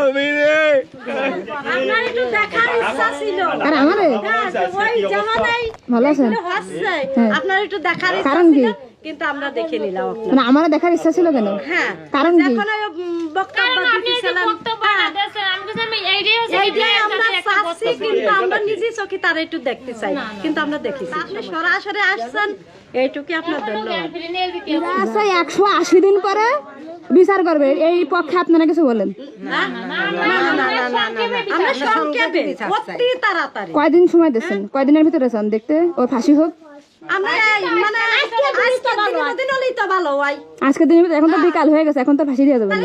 আমি রে আপনার একটু দেখার ইচ্ছা ছিল আর আমারে হ্যাঁ, ওই জামানায় ভালো আছেন এগুলো হচ্ছে। আপনার একটু দেখার ইচ্ছা কারণ কি? কিন্তু আমরা দেখে নিলাম মানে দেখার ইচ্ছা ছিল কেন হ্যাঁ কারণ কি বক্তব্য। এইটাই আমরা চাচ্ছি কিন্তু আমরা নিজে চোখে তার একটু দেখতে চাই কিন্তু আমরা দেখেছি আপনি সরাসরি আসছেন এইটুকু আপনার ধন্যবাদ আচ্ছা একশো আশি দিন পরে বিচার করবে এই পক্ষে আপনারা কিছু বলেন কয়দিন সময় দিচ্ছেন কয়দিনের ভিতরে চান দেখতে ওর ফাঁসি হোক মানে আজকে দিন হলেই তো ভালো হয় আজকের দিনের ভিতরে এখন তো বিকাল হয়ে গেছে এখন তো ফাঁসি দিয়ে দেবেন হয়ে।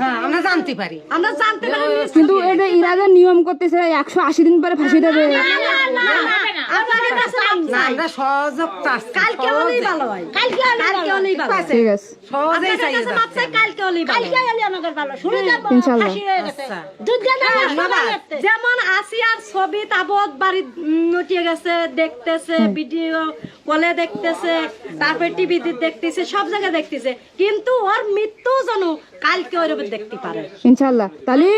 হ্যাঁ কিন্তু এটা ইরা নিয়ম করতেছে একশো আশি দিন পরে ফাঁসি দেবে আপনাদের কাছে আমি না চাই। আমরা সহযোগ কালকে হলেই ভালো হয় কালকে হলেই ভালো ঠিক আছে সহজেই চাই কাছে মাপ চাই, কালকে হলেই ভালো হয়। ইনশাল্লাহ আচ্ছা যেমন আসিয়ার ছবি তাবৎ বাড়ি নটিয়ে গেছে দেখতেছে ভিডিও কলে দেখতেছে তারপরে টিভিতে দেখতেছে সব জায়গায় দেখতেছে। কিন্তু ওর মৃত্যু যেন কালকে ওইরকম দেখতে পারে। ইনশাল্লাহ। তাহলে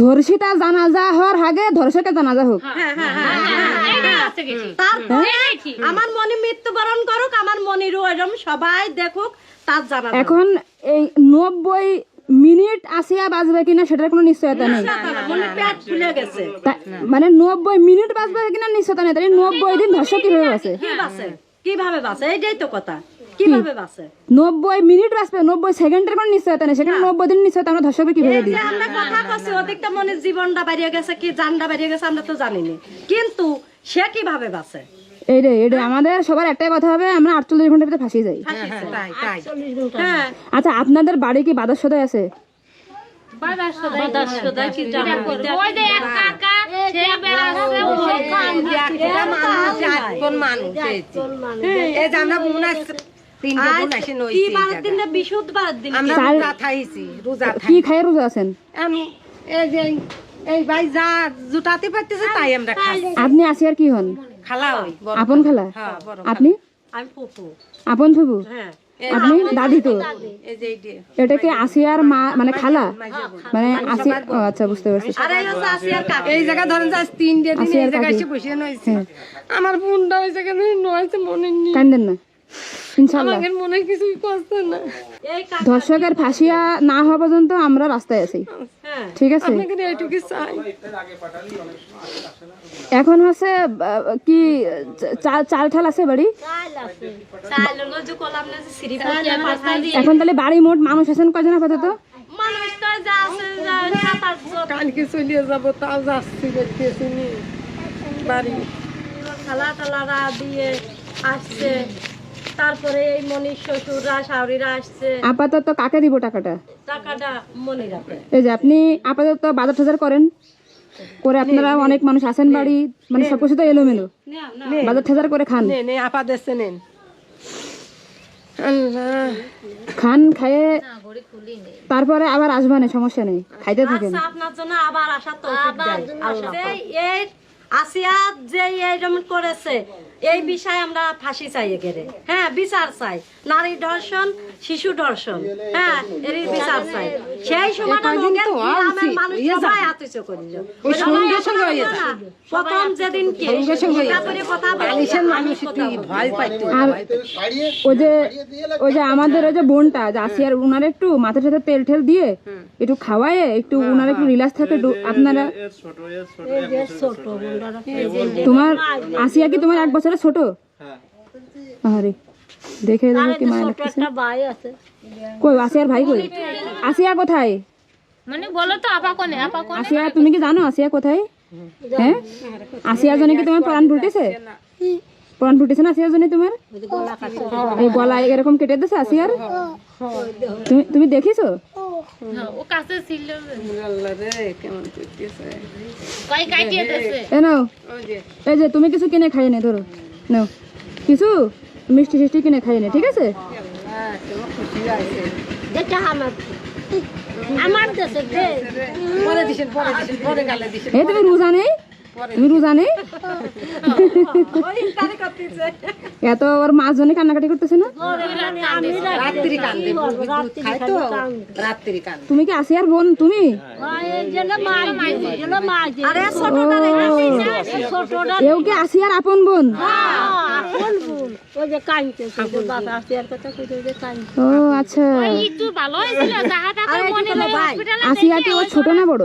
ধর্ষিতা জানাজা হওয়ার আগে জানাজা হোক। হ্যাঁ হ্যাঁ হ্যাঁ আমার মনে মৃত্যুবরণ করুক আমার মনিরও এরকম সবাই দেখুক তার জানা এখন এই নব্বই মিনিট আসিয়া বাজবে কিনা সেটার কোনো নিশ্চয়তা নেই মনে মানে নব্বই মিনিট বাজবে কিনা নিশ্চয়তা নেই তাহলে নব্বই দিন ধর্ষক কীভাবে বাঁচে বাসে কীভাবে বাসে এইটাই তো কথা কীভাবে বাসে নব্বই মিনিট বাঁচবে নব্বই সেকেন্ডের কোনো নিশ্চয়তা নেই সেখানে নব্বই দিন নিশ্চয়তা আমরা ধর্ষককে কীভাবে দিই আমরা কথা কছি অধিকটা মনে জীবনটা বাড়িয়ে গেছে কি জানটা বাড়িয়ে গেছে আমরা তো জানি না কিন্তু সে কীভাবে বাঁচে এই রে এই রে আমাদের সবার একটাই কথা হবে আমরা আটচল্লিশ ঘণ্টার ভিতরে ফাঁসি যাই। তাই তাই। হ্যাঁ। আচ্ছা আপনাদের বাড়ি কি বাদার সদায় আছে মনে হয়। আসি কি কি খাই রোজা আছেন? আমি এই যে ভাই যা জুটাতে পারতেছে তাই আমরা খাই আপনি আসিয়ার কি হন? খালা ওই বড় আপন খালা। হ্যাঁ বড় আপনি? আমি ফুফু। আপন ফুবু হ্যাঁ। আপনি দাদি তো? এই যে এই যে এটা কি আসিয়ার মা মানে খালা? মানে আসি ও আচ্ছা বুঝতে পারছি। আর এই হচ্ছে আসিয়ার কাকা। এই জায়গা ধরেন যে আজ তিনটে দিন আসি এই আর জায়গায় কাকি। এসে বসে নইছি আমার বোনটা ওই জায়গায় নয়ছে মনে নেই। কান্দেন না। ইনশাল্লাহ। আমাদের মনে কিছুই করছে না। ধর্ষকের ফাঁসিয়া না হওয়া পর্যন্ত আমরা রাস্তায় আছি। হ্যাঁ। ঠিক আছে? আপনাকে এইটুকু চাই। এখন হচ্ছে কি চাল ঠাল আছে বাড়ি? এখন তাহলে বাড়ি মোট মানুষ আছেন কজন আপাতত? তো যা আছে যা সাত আটজন কালকে চলিয়ে যাব তাও যাচ্ছি দেখতেছি বাড়ি। খালা টালারা দিয়ে আসছে। তারপরে এই মনির শ্বশুররা শাওরিরা আসছে। আপাতত কাকে দিব টাকাটা? টাকাটা মনে রাখে এই যে আপনি আপাতত বাজার টাজার করেন করে আপনারা অনেক মানুষ আছেন বাড়ি মানে সবকিছু তো এলোমেলো। বাজার টাজার করে খান। নে নে আপা দেশে নেন। খান খায়ে তারপরে আবার আসবানে সমস্যা নেই খাইতে থাকেন। আচ্ছা আপনার জন্য আবার আশা তো এই আসিয়া যে এইরকম করেছে এই বিষয়ে আমরা ফাঁসি চাই গেলে হ্যাঁ বিচার চাই নারী ধর্ষণ শিশু ধর্ষণ হ্যাঁ এর বিচার চাই সেই গ্রামের মানুষ সবাই আতিথ্য করিল হয়ে। প্রথম যেদিন কে তারপরে কথা ওই যে ওই যে আমাদের ওই যে বোনটা যে আসিয়ার উনার একটু মাথার সাথে তেল ঠেল দিয়ে একটু খাওয়ায় একটু উনার একটু রিল্যাক্স থাকে আপনারা তোমার আসিয়া কি তোমার এক বছরের ছোট? আরে দেখে দেখে কি মায়া আছে কই, আসিয়ার ভাই কই? আসিয়া কোথায়? মানে বলো তো আপা কোনে আপা কোনে আসিয়া, তুমি কি জানো আসিয়া কোথায়? হ্যাঁ? আসিয়ার জন্য কি তোমার প্রাণ ফুটেছে? প্রাণ ফুটেছে না আসিয়ার জন্য তোমার? এই গলা এরকম কেটে দিয়েছে আসিয়ার? তুমি তুমি দেখিছো? ও কাছে ছিল। আল্লাহ রে কেমন করতেছে? কই কাটিয়ে দেছে এ নাও। এই যে তুমি কিছু কিনে খাইয়ে নে ধরো। নাও। কিছু? মিষ্টি ফিষ্টি কিনে খাইয়ে নে ঠিক আছে? হ্যাঁ আছে আমার। আমার দেশে পরে দিছেন পরে দিছেন পরে গালে দিছেন। এই তুমি রোজা নেই? তুমি রোজা নেই এত ওর মাছ জন্য কান্নাকাটি করতেছে না? তুমি কি আসি আর বোন তুমি রাত্রি কি আসি কি আপন বোন? ও আচ্ছা। একটু ভালো হয়েছিল যাহা তাকে মনে হসপিটালে আসিয়া কি ছোট না বড়?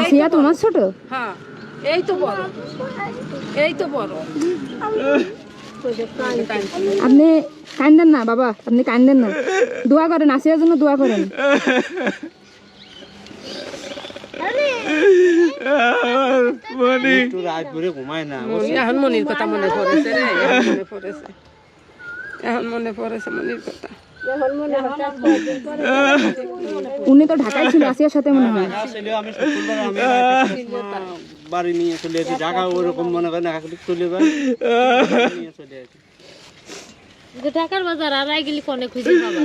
আসিয়া তোমার ছোট? হ্যাঁ এই তো বড়। এই তো বড়। আপনি কান্দেন না বাবা। আপনি কান্দেন না। দোয়া করেন আসিয়ার জন্য দোয়া করেন একটু রাত ভরে ঘুমায় না। মনি এখন মনির কথা মনে পড়েছে রে মনে পড়েছে। এখন মনে পড়েছে মনির কথা। উনি তো ঢাকায় ছিল আসিয়ার সাথে মনে হয়। বাড়ি নিয়ে চলে আসি। ঢাকা ওরকম মনে করেন চলে যায়। নিয়ে চলে আসি। যে ঢাকার বাজার আর আই গেলি কোনে খুঁজে পাবা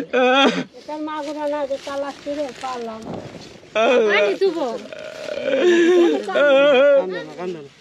আনি তুব কান্দে না।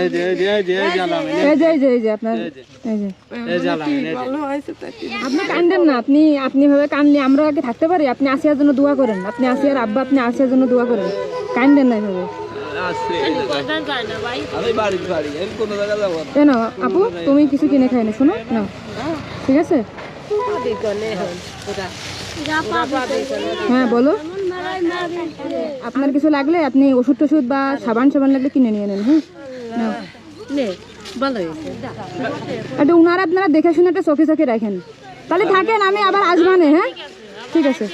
এই যে এই যে এই যে এই জ্বালাম এই যে। এই যে এই যে আপনার এই যে। এই জ্বালাম এই যে ভালো হয়েছে তাই আপনি কান্দেন না আপনি আপনি ভাবে কানলে আমরা কি থাকতে পারি? আপনি আসিয়ার জন্য দোয়া করেন। আপনি আসিয়ার আব্বা আপনি আসিয়ার জন্য দোয়া করেন। কান্দেন না এভাবে। আপু তুমি কিছু কিনে খাই না শোনো না ঠিক আছে? হ্যাঁ বলো। আপনার কিছু লাগলে আপনি ওষুধ টষুধ বা সাবান সাবান লাগলে কিনে নিয়ে নেন হ্যাঁ? একটু উনারা আপনারা দেখে শুনে একটা চোখে চোখে রাখেন। তাহলে থাকেন, আমি আবার আসবানে হ্যাঁ? ঠিক আছে।